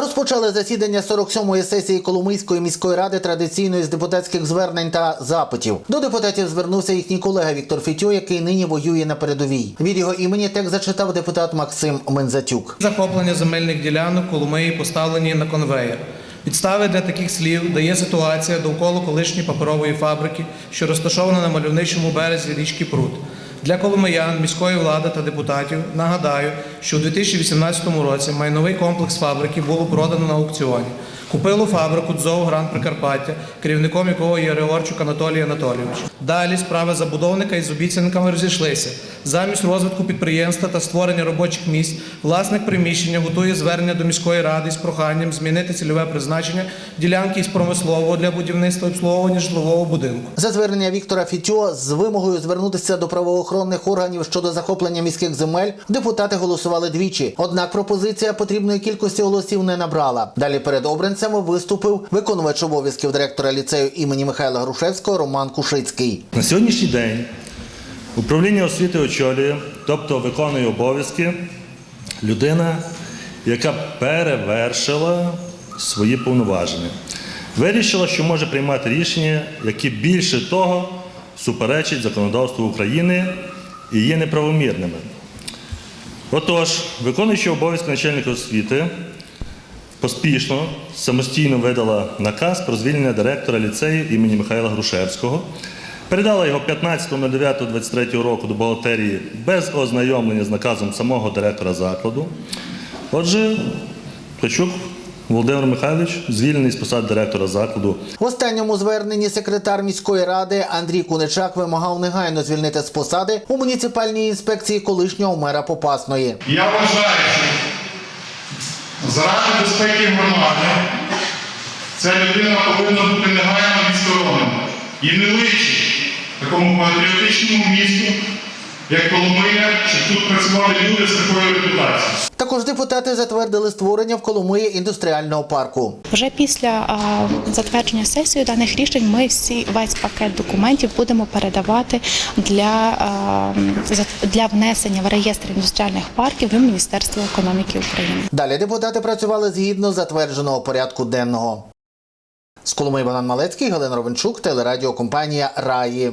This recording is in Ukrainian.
Розпочали засідання 47-ї сесії Коломийської міської ради традиційної з депутатських звернень та запитів. До депутатів звернувся їхній колега Віктор Фітьо, який нині воює на передовій. Від його імені текст зачитав депутат Максим Мензатюк. Захоплення земельних ділянок Коломиї поставлені на конвеєр. Підстави для таких слів дає ситуація довкола колишньої паперової фабрики, що розташована на мальовничому березі річки Прут. Для коломиян, міської влади та депутатів нагадаю, що у 2018 році майновий комплекс фабрики було продано на аукціоні. Купило фабрику ДЗОВ Гранд Прикарпаття, керівником якого є Григорчук Анатолій Анатолійович. Далі справи забудовника із обіцянками розійшлися. Замість розвитку підприємства та створення робочих місць власник приміщення готує звернення до міської ради з проханням змінити цільове призначення ділянки із промислового для будівництва і обслуговування житлового будинку. За звернення Віктора Фітьо з вимогою звернутися до правоохоронних органів щодо захоплення міських земель депутати голосували двічі. Однак пропозиція потрібної кількості голосів не набрала. Далі перед обранцями виступив виконувач обов'язків директора ліцею імені Михайла Грушевського Роман Кушицький. На сьогоднішній день управління освіти очолює, тобто виконує обов'язки, людина, яка перевершила свої повноваження. Вирішила, що може приймати рішення, які більше того суперечать законодавству України і є неправомірними. Отож, виконуючи обов'язки начальника освіти, поспішно самостійно видала наказ про звільнення директора ліцею імені Михайла Грушевського, передала його 15.09.23 року до бухгалтерії без ознайомлення з наказом самого директора закладу. Отже, Ткачук Володимир Михайлович звільнений з посади директора закладу В останньому зверненні секретар міської ради Андрій Куничак вимагав негайно звільнити з посади у муніципальній інспекції колишнього мера Попасної. Я вважаю, що безпеки громади ця людина повинна бути негайно відсторонена. І не личить такому патріотичному місту, як Коломия, щоб тут працювали люди з такою репутацією. Також депутати затвердили створення в Коломиї індустріального парку. Вже після а, затвердження сесії даних рішень ми всі весь пакет документів будемо передавати для, для внесення в реєстр індустріальних парків в Міністерство економіки України. Далі депутати працювали згідно затвердженого порядку денного. З Коломиї Богдан Малецький, Галина Ровенчук, телерадіокомпанія Раї.